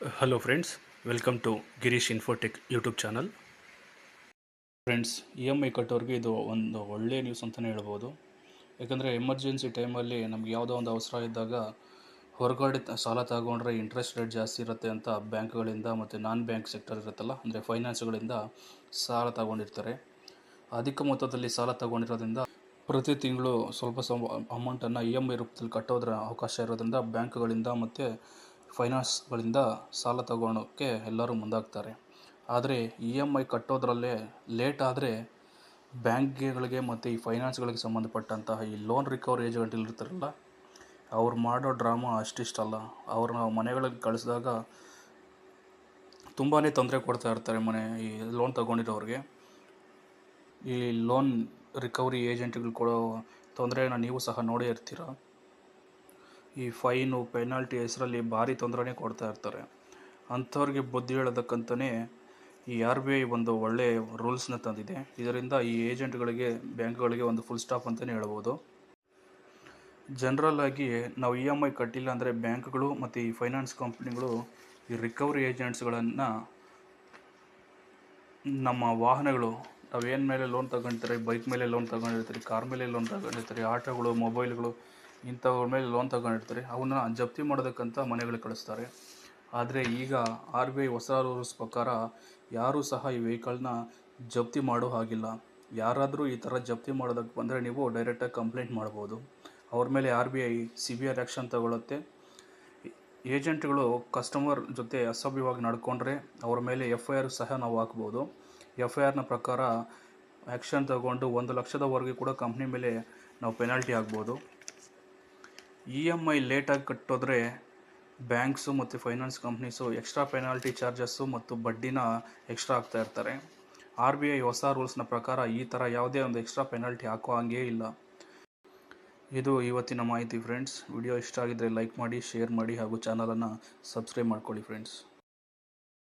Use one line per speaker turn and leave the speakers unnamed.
Hello friends welcome to Girish infotech YouTube channel friends E M I ಕಟ್ಟೋರಿಗೆ ಇದು ಒಂದು ಒಳ್ಳೆಯ news ಅಂತಲೇ ಹೇಳ್ಬೋದು. ಯಾಕಂದರೆ ಎಮರ್ಜೆನ್ಸಿ ಟೈಮಲ್ಲಿ ನಮ್ಗೆ ಯಾವುದೋ ಒಂದು ಅವಸರ ಇದ್ದಾಗ ಹೊರಗಡೆ ಸಾಲ ತಗೊಂಡ್ರೆ ಇಂಟ್ರೆಸ್ಟ್ ರೇಟ್ ಜಾಸ್ತಿ ಇರುತ್ತೆ ಅಂತ ಬ್ಯಾಂಕ್ಗಳಿಂದ ಮತ್ತು ನಾನ್ ಬ್ಯಾಂಕ್ ಸೆಕ್ಟರ್ ಇರುತ್ತಲ್ಲ, ಅಂದರೆ ಫೈನಾನ್ಸ್ಗಳಿಂದ ಸಾಲ ತಗೊಂಡಿರ್ತಾರೆ. ಅಧಿಕ ಮೊತ್ತದಲ್ಲಿ ಸಾಲ ತಗೊಂಡಿರೋದ್ರಿಂದ ಪ್ರತಿ ತಿಂಗಳು ಸ್ವಲ್ಪ ಸ್ವಲ್ಪ ಅಮೌಂಟನ್ನು ಇ ಎಂ ಐ ರೂಪದಲ್ಲಿ ಕಟ್ಟೋದ್ರ ಅವಕಾಶ ಇರೋದ್ರಿಂದ ಬ್ಯಾಂಕ್ಗಳಿಂದ ಮತ್ತು ಫೈನಾನ್ಸ್ಗಳಿಂದ ಸಾಲ ತಗೊಳೋಕ್ಕೆ ಎಲ್ಲರೂ ಮುಂದಾಗ್ತಾರೆ. ಆದರೆ ಇ ಎಂ ಐ ಕಟ್ಟೋದ್ರಲ್ಲೇ ಲೇಟ್ ಆದರೆ ಬ್ಯಾಂಕ್ಗಳಿಗೆ ಮತ್ತು ಈ ಫೈನಾನ್ಸ್ಗಳಿಗೆ ಸಂಬಂಧಪಟ್ಟಂತಹ ಈ ಲೋನ್ ರಿಕವರಿ ಏಜೆಂಟ್ ಇರ್ತಾರಲ್ಲ ಅವ್ರು ಮಾಡೋ ಡ್ರಾಮಾ ಅಷ್ಟಿಷ್ಟಲ್ಲ. ಅವ್ರನ್ನ ಮನೆಗಳಿಗೆ ಕಳಿಸಿದಾಗ ತುಂಬಾ ತೊಂದರೆ ಕೊಡ್ತಾ ಇರ್ತಾರೆ ಮನೆ, ಈ ಲೋನ್ ತಗೊಂಡಿರೋರಿಗೆ. ಈ ಲೋನ್ ರಿಕವರಿ ಏಜೆಂಟ್ಗಳು ಕೊಡೋ ತೊಂದರೆನ ನೀವು ಸಹ ನೋಡೇ ಇರ್ತೀರ? ಈ ಫೈನು, ಪೆನಾಲ್ಟಿ ಹೆಸರಲ್ಲಿ ಭಾರಿ ತೊಂದರೆನೇ ಕೊಡ್ತಾ ಇರ್ತಾರೆ. ಅಂಥವ್ರಿಗೆ ಬುದ್ಧಿ ಹೇಳೋದಕ್ಕಂತಲೇ ಈ ಆರ್ ಬಿ ಐ ಒಂದು ಒಳ್ಳೆಯ ರೂಲ್ಸ್ನ ತಂದಿದೆ. ಇದರಿಂದ ಈ ಏಜೆಂಟ್ಗಳಿಗೆ, ಬ್ಯಾಂಕ್ಗಳಿಗೆ ಒಂದು ಫುಲ್ ಸ್ಟಾಪ್ ಅಂತಲೇ ಹೇಳ್ಬೋದು. ಜನರಲ್ ಆಗಿ ನಾವು ಇ ಎಂ ಐ ಕಟ್ಟಿಲ್ಲ ಅಂದರೆ ಬ್ಯಾಂಕ್ಗಳು ಮತ್ತು ಈ ಫೈನಾನ್ಸ್ ಕಂಪ್ನಿಗಳು ಈ ರಿಕವರಿ ಏಜೆಂಟ್ಸ್ಗಳನ್ನು ನಮ್ಮ ವಾಹನಗಳು, ನಾವೇನು ಮೇಲೆ ಲೋನ್ ತಗೊಂಡಿರ್ತಾರೆ, ಬೈಕ್ ಮೇಲೆ ಲೋನ್ ತಗೊಂಡಿರ್ತೀರಿ, ಕಾರ್ ಮೇಲೆ ಲೋನ್ ತಗೊಂಡಿರ್ತೀರಿ, ಆಟೋಗಳು, ಮೊಬೈಲ್ಗಳು ಇಂಥವ್ರ ಮೇಲೆ ಲೋನ್ ತಗೊಂಡಿರ್ತಾರೆ. ಅವನ್ನ ಜಪ್ತಿ ಮಾಡೋದಕ್ಕಂತ ಮನೆಗಳಿಗೆ ಕಳಿಸ್ತಾರೆ. ಆದರೆ ಈಗ ಆರ್ ಬಿ ಐ ಹೊಸ ರೂಲ್ಸ್ ಪ್ರಕಾರ ಯಾರೂ ಸಹ ಈ ವೆಹಿಕಲ್ನ ಜಪ್ತಿ ಮಾಡೋ ಹಾಗಿಲ್ಲ. ಯಾರಾದರೂ ಈ ಥರ ಜಪ್ತಿ ಮಾಡೋದಕ್ಕೆ ಬಂದರೆ ನೀವು ಡೈರೆಕ್ಟಾಗಿ ಕಂಪ್ಲೇಂಟ್ ಮಾಡ್ಬೋದು. ಅವ್ರ ಮೇಲೆ R B I severe action ತಗೊಳ್ಳುತ್ತೆ ಏಜೆಂಟ್ಗಳು ಕಸ್ಟಮರ್ ಜೊತೆ ಅಸಭ್ಯವಾಗಿ ನಡ್ಕೊಂಡ್ರೆ ಅವ್ರ ಮೇಲೆ ಎಫ್ ಐ ಆರ್ ಸಹ ನಾವು ಹಾಕ್ಬೋದು. ಎಫ್ ಐ ಆರ್ನ ಪ್ರಕಾರ ಆ್ಯಕ್ಷನ್ ತಗೊಂಡು ಒಂದು ಲಕ್ಷದವರೆಗೆ ಕೂಡ ಕಂಪ್ನಿ ಮೇಲೆ ನಾವು ಪೆನಾಲ್ಟಿ ಆಗ್ಬೋದು ಇ ಎಂ ಐ ಲೇಟಾಗಿ ಕಟ್ಟೋದ್ರೆ ಬ್ಯಾಂಕ್ಸು ಮತ್ತು finance companies extra penalty charges ಮತ್ತು ಬಡ್ಡಿನ ಎಕ್ಸ್ಟ್ರಾ ಹಾಕ್ತಾ ಇರ್ತಾರೆ. ಆರ್ ಬಿ ಐ ಹೊಸ ರೂಲ್ಸ್ನ ಪ್ರಕಾರ ಈ ಥರ ಯಾವುದೇ ಒಂದು ಎಕ್ಸ್ಟ್ರಾ ಪೆನಾಲ್ಟಿ ಹಾಕೋ ಹಾಗೇ ಇಲ್ಲ. ಇದು ಇವತ್ತಿನ ಮಾಹಿತಿ ಫ್ರೆಂಡ್ಸ್ ವಿಡಿಯೋ ಇಷ್ಟ ಆಗಿದ್ದರೆ ಲೈಕ್ ಮಾಡಿ ಶೇರ್ ಮಾಡಿ ಹಾಗೂ ಚಾನಲನ್ನು ಸಬ್ಸ್ಕ್ರೈಬ್ ಮಾಡ್ಕೊಳ್ಳಿ ಫ್ರೆಂಡ್ಸ್